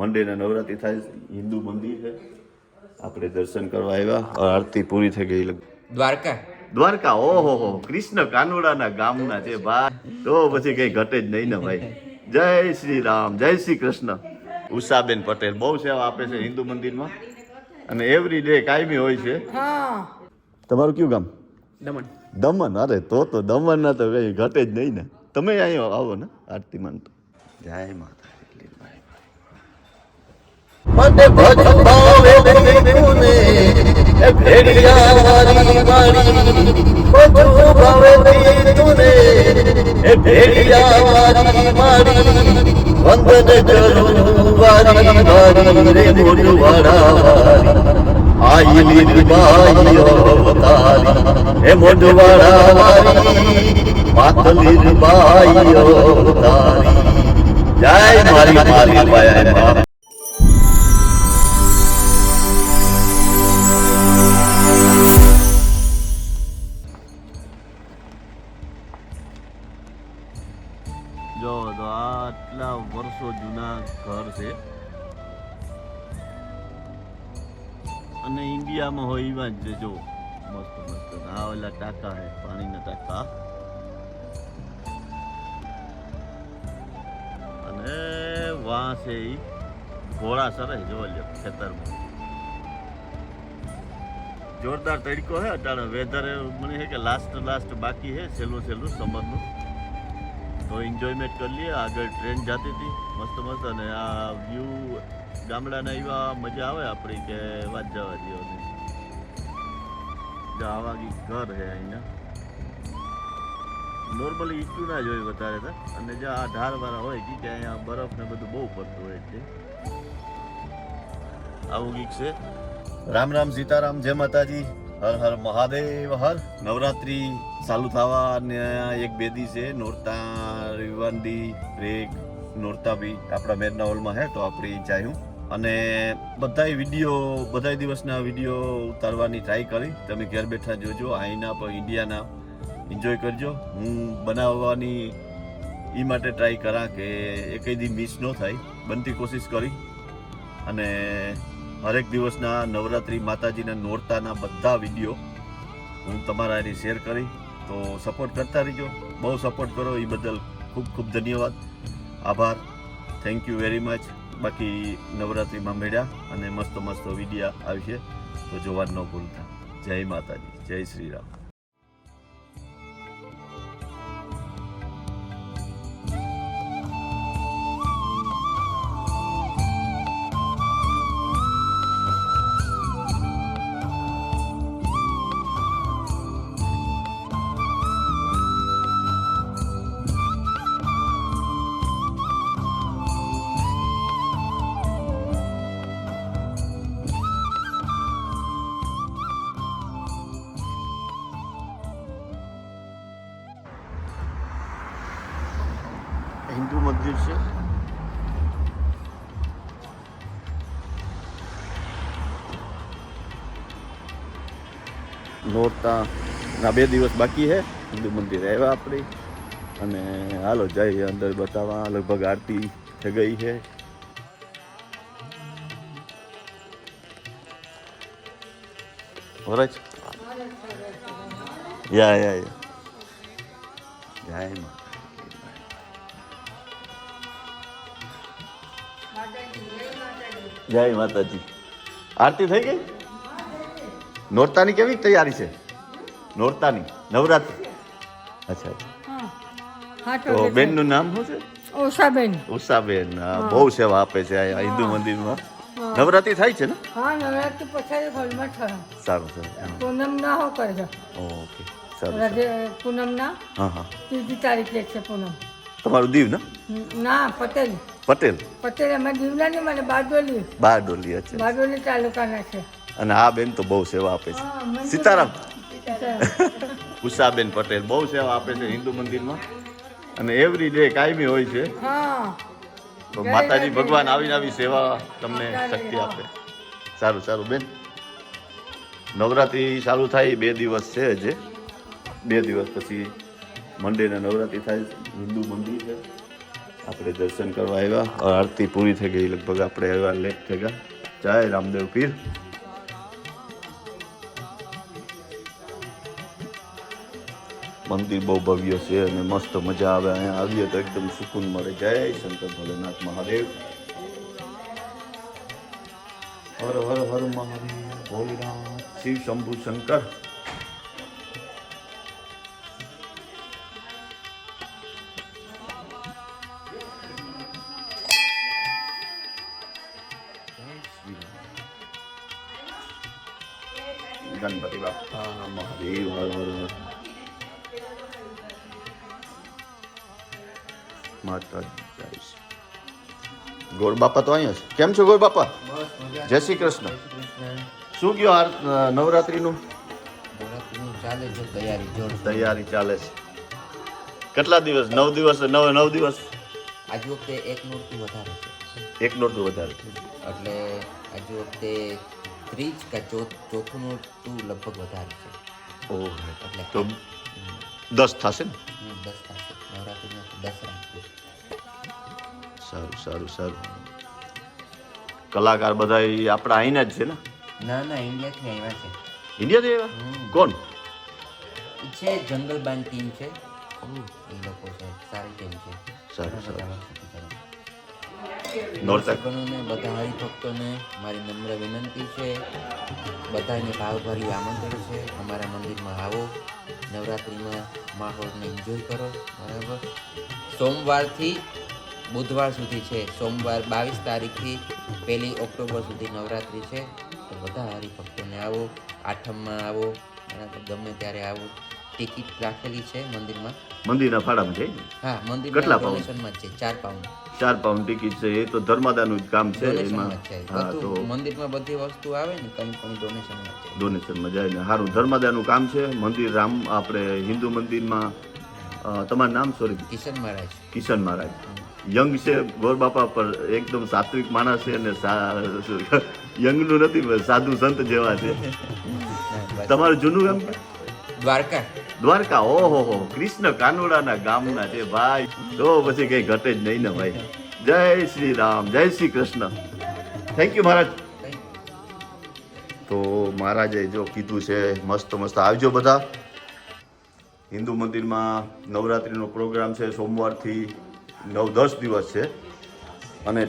મંડેના નવરાત્રિ થાય હિન્દુ મંદિર છે. આપણે દર્શન કરવા આવ્યા આરતી પૂરી થઈ ગઈ દ્વારકા? દ્વારકા ઓહો હો કૃષ્ણ કાનુડાના ગામના છે ભાઈ. તો પછી કઈ ઘટે જ નહીં ને ભાઈ. જય શ્રી રામ જય શ્રી કૃષ્ણ. ઉષાબેન પટેલ બહુ સેવા આપે છે હિન્દુ મંદિરમાં. અને એવરી ડે કાયમી હોય છે. તમારું કયું ગામ? દમણ. દમણ અરે તો તો દમણ ના તો કઈ ઘટે જ નહીં ને. તમે અહીંયા આવો ને આરતી માં તો. જય માતા. મને ભજન ભાવે તુને એ ભેડિયા વારી વારી બધું ભાવે તુને એ ભેડિયા વારી વારી વંદન કરું વારી વારી રે મોઢવાડા વારી આઈલી રીબાઈઓ અવતારી, એ વાળા વારી પાતલી રીબાઈઓ અવતારી. જય મારી મારી બાયા હોય એવા જ. જો મસ્ત. મસ્ત ઓલા ટાંકા હે પાણીના ટાંકા. અને વાં છે ઈ ઘોડા સરે જોવા લ્યો, ખેતરમાં. જોરદાર તડકો હે અટાણે વેધર મને છે કે લાસ્ટ લાસ્ટ બાકી હે છેલ્લું છેલ્લું સમરનું તો એન્જોયમેન્ટ કરી લઈએ, આગળ ટ્રેન જતી હતી, મસ્ત મસ્ત. અને આ વ્યૂ ગામડાના એવા મજા આવે આપણી કે વાત જવા દો આવા કી ઘર છે અહીંયા નોર્મલી ઈચ્છું ના જ હોય વધારે તો. અને જે આ ઢાળવાળા હોય કી કે અહીંયા બરફ ને બધું બહુ પડતું હોય છે. આવું કંઈક છે? રામ રામ સીતારામ, જય માતાજી. હર હર મહાદેવ, હર. નવરાત્રી ચાલુ થવા અને એક બે દી છે. નોરતા, રિવાંડી બ્રેક નોરતા બી આપણા મેરના હોલમાં હે તો આપણે ચાહ્યું અને બધાય વીડિયો, બધાય દિવસના વીડિયો ઉતારવાની ટ્રાય કરી. તમે ઘેર બેઠા જોજો અહીંના પણ ઇન્ડિયાના. એન્જોય કરજો. હું બનાવવાની એ માટે ટ્રાય કરા કે એકેય દી મિસ ન થાય. બનતી કોશિશ કરી. અને હરેક દિવસના નવરાત્રિ માતાજીના નોરતાના બધા વીડિયો હું તમારા એની શેર કરી. તો સપોર્ટ કરતા રહીજો. બહુ સપોર્ટ કરો. એ બદલ ખૂબ ખૂબ ધન્યવાદ. આભાર. થેન્ક યુ વેરી મચ બાકી નવરાત્રિમાં મેળ્યા અને મસ્ત મસ્ત વિડીયા આવશે, તો જોવા ન ભૂલતા. જય માતાજી, જય શ્રી રામ. નોરતા. ના બે દિવસ બાકી છે. હિન્દુ મંદિર આવ્યા આપણે. અને હાલો જઈએ અંદર બતાવવા. લગભગ આરતી થઈ ગઈ છે. વરજ યા યા યા. જય જય માતાજી. આરતી થઈ ગઈ? નોરતાની કેવી તૈયારી છે? નોરતાની નવરાત્રી. અચ્છા તો બેનનું નામ શું છે? ઉષાબેન. ઉષાબેન બહુ સેવા આપે છે આ હિન્દુ મંદિરમાં. નવરાત્રી થાય છે ને? હા નવરાત્રી પછી હોલમાં થાય સારું સારું પૂનમ ના હો કરજો. ઓકે સારું પૂનમ ના હા હા. ત્રીજી તારીખે છે પૂનમ. તમારું દીવ ને? ના પટેલ. પટેલ. પટેલ અમે દીવના નહીં મને બારડોલી. બારડોલી અચ્છા. બારડોલી તાલુકાના છે. અને આ બેન તો બહુ સેવા આપે છે. સીતારામ. ઉષાબેન પટેલ બહુ સેવા આપે છે હિન્દુ મંદિરમાં. અને એવરી ડે કાયમી હોય છે. તો માતાજી ભગવાન આવીને આવી સેવા તમને શક્તિ આપે. સારું સારું બેન. નવરાત્રિ ચાલુ થાય બે દિવસ છે હજે. બે દિવસ પછી મંડેના નવરાત્રિ થાય હિન્દુ મંદિર છે. આપણે દર્શન કરવા આવ્યા. આરતી પૂરી થઈ ગઈ. લગભગ આપણે આવ્યા લેટ થઈ ગયા. જય રામદેવ પીર. મંદિર બહુ ભવ્ય છે અને મસ્ત મજા આવે અહીંયા આવીએ તો એકદમ સુકૂન મળે. જય શંકર ભોલેનાથ મહાદેવ. હર હર હર મહાદેવ, ભોલેનાથ, શિવ શંભુ શંકર. ગણપતિ બાપા, મહાદેવ, હર હર હર. માતા જય શ્રી ગોળ બાપા તો અહીંયા છે. કેમ છો ગોળ બાપા? જય શ્રી કૃષ્ણ. શું ગયો આ નવરાત્રીનું? ચાલે છે તૈયારી જોર તૈયારી ચાલે છે. કેટલા દિવસ? નવ દિવસ નવ નવ દિવસ? આજ વખતે એક નોટથી વધારે છે. એક નોટનું વધારે એટલે આજ વખતે ત્રીજ કે ચોથું નોટનું લગભગ વધારે છે. ઓહ. એટલે તો દસ થશે ને? દસ થશે. સારું સારું સારું. કલાકાર બધા આપણા અહીંના જ છે ને? ના ના ઇન્ડિયાથી આવ્યા છે. ઇન્ડિયાથી આવ્યા. કોણ? છે જંગલ બાન ટીમ છે. એ લોકો છે સારી ટીમ છે. સારું, સારું. દર્શકોને બધા હરિભક્તોને મારી નમ્ર વિનંતી છે. બધાને ભાવભર્યું આમંત્રણ છે. અમારા મંદિરમાં આવો. નવરાત્રિમાં માહોલને એન્જોય કરો, બરાબર? સોમવારથી બુધવાર સુધી છે. સોમવાર બાવીસ તારીખથી પહેલી ઓક્ટોબર સુધી નવરાત્રિ છે. તો બધા હરિભક્તોને આવો, આઠમમાં આવો, બરાબર? ગમે ત્યારે આવો. ટિકિટ રાખેલી છે મંદિરમાં. મંદિરના ફાળામાં છે? હા મંદિર કેટલા પાઉન્ડ? છે ચાર પાઉન્ડ ચાર પાઉન્ડ ટિકિટ છે એ તો ધર્માદાનું જ કામ છે એમાં. હા તો મંદિરમાં બધી વસ્તુ આવે ને કંઈ પણ ડોનેશનમાં ડોનેશનમાં જાય ને સારું ધર્માદાનું કામ છે. મંદિર રામ આપણે હિન્દુ મંદિરમાં તમારું નામ સોરી કિશન મહારાજ. કિશન મહારાજ. યંગ છે ગોર બાપા પર એકદમ સાત્વિક માણસ છે અને યંગનું નથી સાધુ સંત જેવા છે. તમારું જૂનું ગામ દ્વારકા. દ્વારકા, ઓહો, હો, કૃષ્ણ કાનુડાના ગામના છે ભાઈ. તો પછી કઈ ઘટે જ નહીં ને ભાઈ. જય શ્રી રામ, જય Shri Krishna. Thank you Maharaj. તો મહારાજે જો કીધું છે, મસ્ત મસ્ત. આવજો બધા. હિન્દુ મંદિરમાં નવરાત્રિનો પ્રોગ્રામ છે, સોમવારથી નવ, દસ દિવસ છે. અને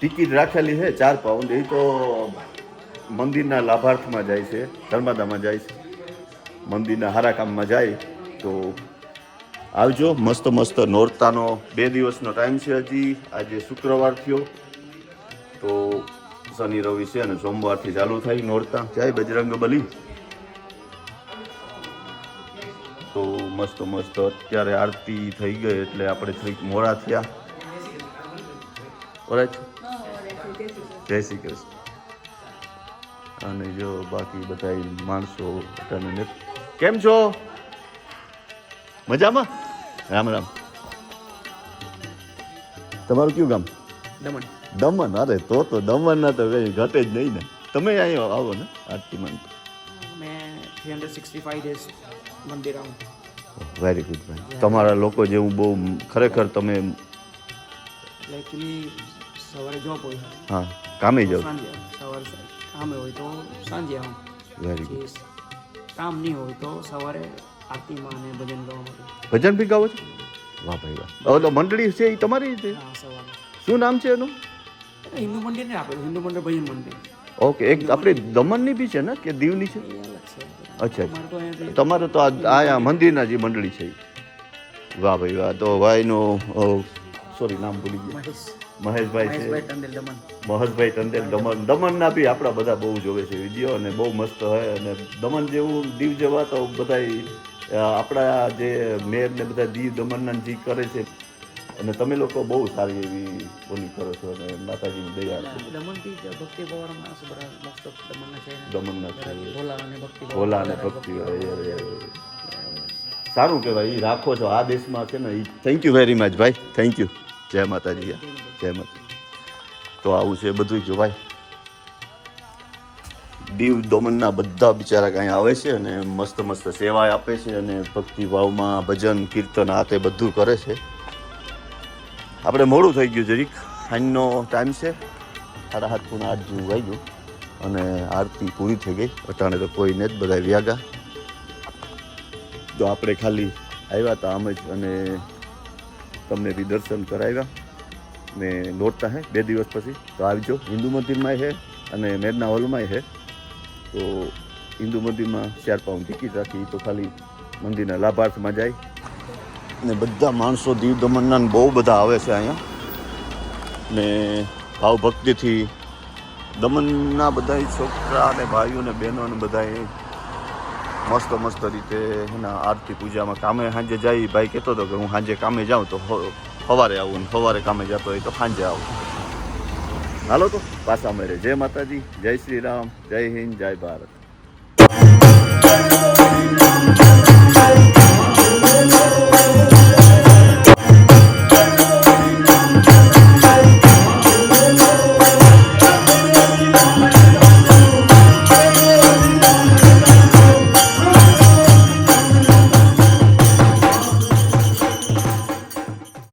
ટિકિટ રાખેલી છે, ચાર પાઉન્ડ. એ તો મંદિરના લાભાર્થમાં જાય છે ધર્માદામાં જાય છે. મંદિરના હારા કામમાં જાય તો આવજો. મસ્ત મસ્ત નોરતાનો બે દિવસનો ટાઈમ છે હજી. આજે શુક્રવાર થયો. તો શનિ, રવિ છે અને સોમવારથી ચાલુ થાય નોરતા. જાય બજરંગ બલી. તો મસ્ત મસ્ત અત્યારે આરતી થઈ ગઈ એટલે આપણે થોડીક મોડા થયા. ઓરાઈટ જય શ્રી કૃષ્ણ. અને જો બાકી બધા માણસો બધાને કેમ છો? મજામાં? રામ રામ. તમારું કયું ગામ? દમણ. દમણ? અરે તો તો દમણ ના તો કઈ ઘટે જ નહીં ને. તમે અહીંયા આવો ને ડેઝ મંદિર વેરી ગુડ ભાઈ તમારા લોકો જેવું બહુ ખરેખર તમે સવારે જોબ હોય. હા કામે જાઓ. સવારે કામે હોય તો સાંજે આવું. વેરી ગુડ કામ નહીં હોય તો સવારે આરતીમાં અને ભજન ગાવા માટે. ભજન બી ગાવો છો? વાહ ભાઈ વાહ. તો મંડળી છે એ તમારી છે શું નામ છે એનું? હિન્દુ મંદિર ને આપેલું હિન્દુ મંદિર ભજન મંદિર. ઓકે એક આપણે દમણની બી છે ને કે દીવની છે? અચ્છા તમારે તો આ મંદિરના જે મંડળી છે. વાહ ભાઈ વાહ. તો ભાઈનું સોરી નામ ભૂલી ગયા. મહેશભાઈ છે. મહેશભાઈ દમણ. મહેશભાઈ ટંડેલ દમણના બી આપણા બધા બહુ જોવે છે વીડિયો અને બહુ મસ્ત હોય અને દમણ જેવું દીવ જેવા તો બધા આપણા જે મેર ને બધા દીવ દમણના જે કરે છે. અને તમે લોકો બહુ સારી એવી બોલી કરો છો અને માતાજીની દયા દમનના ભક્તિ દમણના છે. ભોલા અને ભક્તિ. સારું કહેવાય એ રાખો છો. આ દેશમાં છે ને એ થેન્ક યુ વેરી મચ ભાઈ. થેન્ક યુ જય માતાજી જય માતા તો આવું છે બધું જો ભાઈ. દીવ દમણના બધા બિચારા કાંઈ આવે છે અને મસ્ત મસ્ત સેવા આપે છે અને ભક્તિભાવમાં ભજન, કીર્તન, આ તે બધું કરે છે. આપણે મોડું થઈ ગયું જરીક. સાંજનો ટાઈમ છે. સાડા હાથ પૂણા આઠ જેવું ગયું અને આરતી પૂરી થઈ ગઈ. અટાણે તો કોઈ ને જ બધા વ્યાગા. તો આપણે ખાલી આવ્યા હતા આમ જ અને તમને બી દર્શન કરાવ્યા. ને નોરતા હે, બે દિવસ પછી. તો આવજો. હિન્દુ મંદિરમાં છે અને મેદના હોલમાં છે તો હિન્દુ મંદિરમાં ચાર પાઉન્ડ ટિકિટ રાખી. તો ખાલી મંદિરના લાભાર્થમાં જાય. ને બધા માણસો દીવ દમણના બહુ બધા આવે છે અહીંયા. ને ભાવ ભક્તિથી દમણના બધા છોકરા અને ભાઈઓ ને બહેનો અને બધા મસ્ત મસ્ત રીતે એના આરતી પૂજામાં કામે સાંજે જાય. ભાઈ કહેતો હતો કે હું સાંજે કામે જાઉં તો સવારે આવું ને સવારે કામે જતો હોય તો સાંજે આવું. હાલો તો, પાછા મળે જય માતાજી, જય શ્રી રામ, જય હિન્દ, જય ભારત.